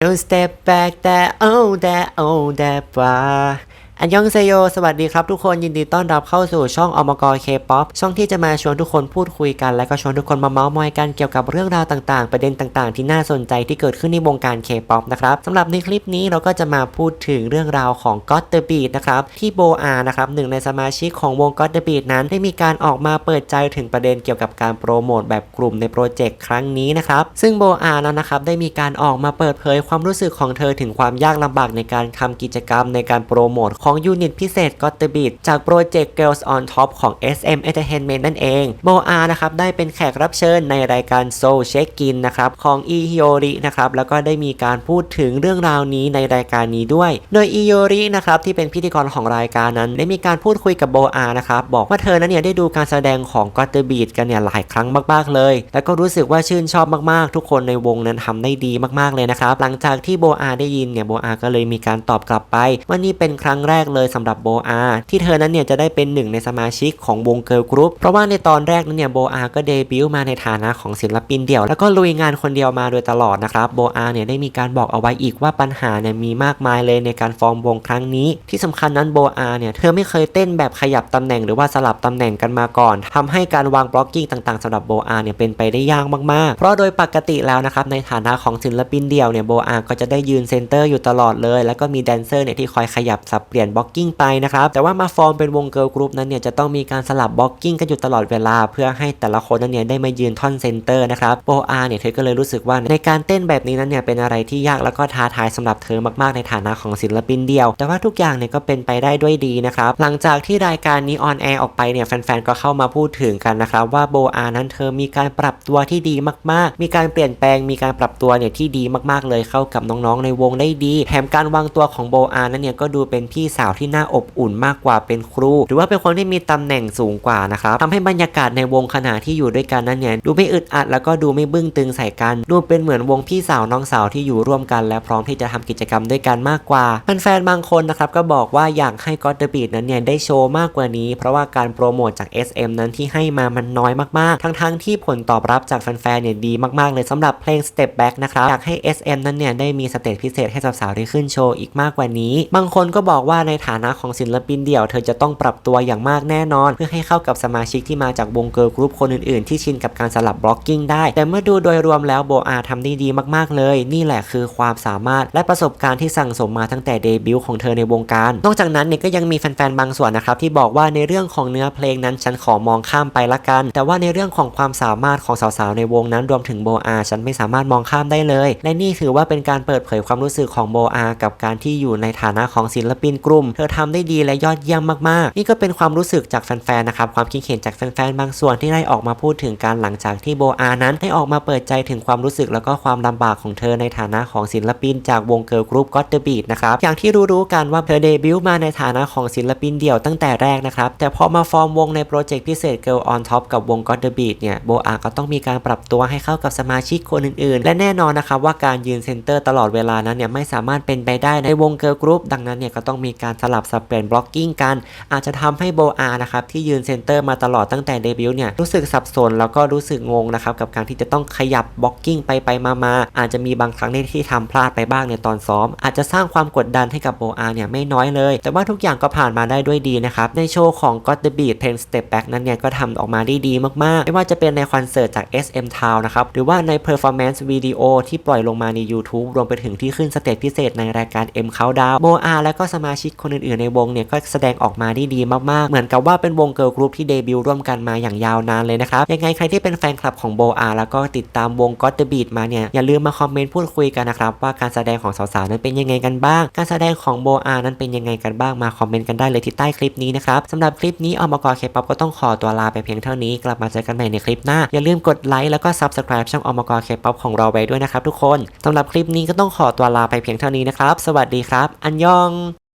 No step back that oh that oh that bar อันยองเซโย สวัสดีครับทุกคนยินดีต้อนรับเข้าสู่ช่องอมกรเคป๊อปช่องที่จะมาชวนทุกคนพูดคุยกัน และก็ชวนทุกคนมาเมาส์มอยกันเกี่ยวกับเรื่องราวต่างๆ ประเด็นต่างๆ ที่น่าสนใจที่เกิดขึ้นในวงการเคป๊อปนะครับสำหรับในคลิปนี้เราก็จะมาพูดถึงเรื่องราวของ God the Beat นะครับที่โบอานะครับหนึ่งในสมาชิกของวง God the Beat นั้นได้มีการออกมาเปิดใจถึงประเด็นเกี่ยวกับการโปรโมทแบบกลุ่มในโปรเจกต์ครั้งนี้นะครับซึ่งโบอานั้นนะครับได้มีการออกมาเปิดเผยความรู้สึกของเธอถึงความยากลำบากในการทำกิจกรรมในการโปรโมทของยูนิตพิเศษ God the Beat จากโปรเจกต์ Girls on Top ของ SM Entertainment นั่นเองโบอานะครับได้เป็นแขกรับเชิญในรายการ Soul Check In นะครับของอีฮิโอรินะครับแล้วก็ได้มีการพูดถึงเรื่องราวนี้ในรายการนี้ด้วย โดยอีฮิโอรินะครับที่เป็นพิธีกรของรายการนั้นได้มีการพูดคุยกับโบอานะครับบอกว่าเธอนั้นเนี่ยได้ดูการแสดงของ God the Beat กันเนี่ยหลายครั้งมากๆเลย แล้วก็รู้สึกว่าชื่นชอบมากๆ ทุกคนในวงนั้นทำได้ดีมากๆเลยนะครับหลังจากที่โบอาได้ยินเนี่ยโบอาก็เลยมีการตอบกลับไปว่านี่เป็นครั้งแรกเลยสำหรับโบอาที่เธอนั้นเนี่ยจะได้เป็นหนึ่งในสมาชิกของวงเกิร์ลกรุ๊ปเพราะว่าในตอนแรกนั้นเนี่ยโบอาก็เดบิวต์มาในฐานะของศิลปินเดี่ยว แล้วก็ลุยงานคนเดียวมาโดยตลอดนะครับโบอาเนี่ยได้มีการบอกเอาไว้อีกว่าปัญหาเนี่ยมีมากมายเลยในการฟอร์มวงครั้งนี้ ที่สำคัญนั้นโบอาเนี่ยเธอไม่เคยเต้นแบบขยับตำแหน่งหรือว่าสลับตำแหน่งกันมาก่อนทำให้การวางบล็อกกิ้งต่างๆสำหรับโบอาเนี่ยเป็นไปได้ยากมากๆ เพราะโดยปกติแล้วนะครับในฐานะของศิลปินเดี่ยวเนี่ยโบอาก็จะได้ยืนเซนเตอร์อยู่ตลอดเลย แล้วก็มีแดนเซอร์เนี่ยที่คอยขยับสับเปลี่ยนบล็อกกิ้งไปนะครับแต่ว่ามาฟอร์มเป็นวงเกิร์ลกรุ๊ปนั้นเนี่ยจะต้องมีการสลับบล็อกกิ้งกันอยู่ตลอดเวลา เพื่อให้แต่ละคนนั้นเนี่ยได้มายืนท่อนเซนเตอร์นะครับโบอาเนี่ยเธอก็เลยรู้สึกว่าในการเต้นแบบนี้นั้นเนี่ยเป็นอะไรที่ยากแล้วก็ท้าทายสำหรับเธอมากๆในฐานะของศิลปินเดียว แต่ว่าทุกอย่างเนี่ยก็เป็นไปได้ด้วยดีนะครับหลังจากที่รายการนี้ออนแอร์ออกไปเนี่ยแฟนๆก็เข้ามาพูดถึงกันนะครับว่าโบอานั้นเธอมีการปรับตัวที่ดีมากๆ มีการเปลี่ยนแปลงมีการปรับตัวเนี่ยที่ดีมากๆเลยเข้ากับน้องๆในวงได้ดีแถมการวางตัวของโบอานั้นเนี่ยก็ดูเป็นพี่สาวที่น่าอบอุ่นมากกว่าเป็นครู หรือว่าเป็นคนที่มีตำแหน่งสูงกว่านะครับทำให้บรรยากาศในวงขณะที่อยู่ด้วยกันนั้นเนี่ยดูไม่อึดอัดแล้วก็ดูไม่บึ้งตึงใส่กัน ดูเป็นเหมือนวงพี่สาวน้องสาวที่อยู่ร่วมกัน และพร้อมที่จะทำกิจกรรมด้วยกันมากกว่าแฟนๆบางคนนะครับก็บอกว่าอยากให้ก็อตเดอะบีดนั้นเนี่ยได้โชว์มากกว่านี้ เพราะว่าการโปรโมทจาก SM นั้นที่ให้มามันน้อยมากๆ ทั้งๆที่ผลตอบรับจากแฟนๆเนี่ยดีมากๆ เลยสำหรับเพลง Step Back นะครับอยากให้ SM นั้นเนี่ยได้มีสเตจพิเศษให้สาวๆได้ขึ้นโชว์อีกมากกว่านี้ บางคนก็บอกว่าในฐานะของศิลปินเดี่ยว เธอจะต้องปรับตัวอย่างมากแน่นอน เพื่อให้เข้ากับสมาชิกที่มาจากวงเกิร์ลกรุ๊ปคนอื่นๆ ที่ชินกับการสลับบล็อกกิ้งได้ แต่เมื่อดูโดยรวมแล้วโบอาทำได้ดีมากๆเลย นี่แหละคือความสามารถและประสบการณ์ที่สั่งสมมาตั้งแต่เดบิวต์ของเธอในวงการ นอกจากนั้นเนี่ยก็ยังมีแฟนๆบางส่วนนะครับที่บอกว่าในเรื่องของเนื้อเพลงนั้นฉันขอมองข้ามไปละกัน แต่ว่าในเรื่องของความสามารถของสาวๆในวงนั้นรวมถึงโบอาฉันไม่สามารถมองข้ามได้เลย และนี่ถือว่าเป็นการเปิดเผยความรู้สึกของโบอากับการที่อยู่ในฐานะของศิลปินกลุ่ม เธอทำได้ดีและยอดเยี่ยมมากๆ นี่ก็เป็นความรู้สึกจากแฟนๆนะครับความคิดเห็นจากแฟนๆบางส่วนที่ได้ออกมาพูดถึงการหลังจากที่โบอานั้นได้ออกมาเปิดใจถึงความรู้สึกแล้วก็ความลำบากของเธอในฐานะของศิลปิน จากวงเกิร์ลกรุ๊ปก็อตเดอะบีทนะครับอย่างที่รู้ๆกันว่าเธอเดบิวต์มาในฐานะของศิลปินเดี่ยวตั้งแต่แรกนะครับแต่พอมาฟอร์มวงในโปรเจกต์พิเศษ Girl on Top กับวง God the Beat เนี่ยโบอาก็ต้องมีการปรับตัวให้เข้ากับสมาชิกคนอื่นๆ และแน่นอนนะครับว่าการยืนเซนเตอร์ตลอดเวลานั้นเนี่ยไม่สามารถเป็นไปได้ในวงเกิร์ลกรุ๊ปดังนั้นเนี่ยก็ต้องมีการสลับสับเปลี่ยนบล็อกกิ้งกัน อาจจะทำให้โบอานะครับที่ยืนเซนเตอร์มาตลอดตั้งแต่เดบิวต์เนี่ยรู้สึกสับสนแล้วก็รู้สึกงงนะครับกับการที่จะต้องขยับบล็อกกิ้งไปไปมามาอาจจะมีบางครั้งที่ทำพลาดไปบ้างในตอนซ้อม อาจจะสร้างความกดดันให้กับโบอาเนี่ยไม่น้อยเลย แต่ว่าทุกอย่างก็ผ่านมาได้ด้วยดีนะครับในโชว์ของ God the Beat เพลง Step Back นั้นเนี่ยก็ทำออกมาได้ดีมากๆ ไม่ว่าจะเป็นในคอนเสิร์ตจาก SM Town นะครับหรือว่าใน performance video ที่ปล่อยลงมาใน YouTube รวมไปถึงที่ขึ้นสเตจพิเศษในรายการ M Countdown โบอาและก็สมาชิกคนอื่นๆในวงเนี่ยก็แสดงออกมาได้ดีมากๆ เหมือนกับว่าเป็นวงเกิร์ลกรุ๊ปที่เดบิวต์ร่วมกันมาอย่างยาวนานเลยนะครับ ยังไงใครที่เป็นแฟนคลับของโบอาแล้วก็ติดตามวง God the Beat มาเนี่ยอย่าลืมมาคอมเมนต์พูดคุยกันนะครับว่าการแสดงของสาวๆนั้นเป็นยังไงกันบ้าง การแสดงของโบอานั้นเป็นยังไงกันบ้างมาคอมเมนต์กันได้เลยที่ใต้คลิปนี้นะครับสำหรับคลิปนี้อมกรเคป๊อปก็ต้องขอตัวลาไปเพียงเท่านี้ กลับมาเจอกันใหม่ในคลิปหน้าอย่าลืมกดไลค์แล้วก็ Subscribe ช่องอมกรเคป๊อปของเราไว้ด้วยนะครับทุกคนสำหรับคลิปนี้ก็ต้องขอตัวลาไปเพียงเท่านี้นะครับสวัสดีครับ อันยอง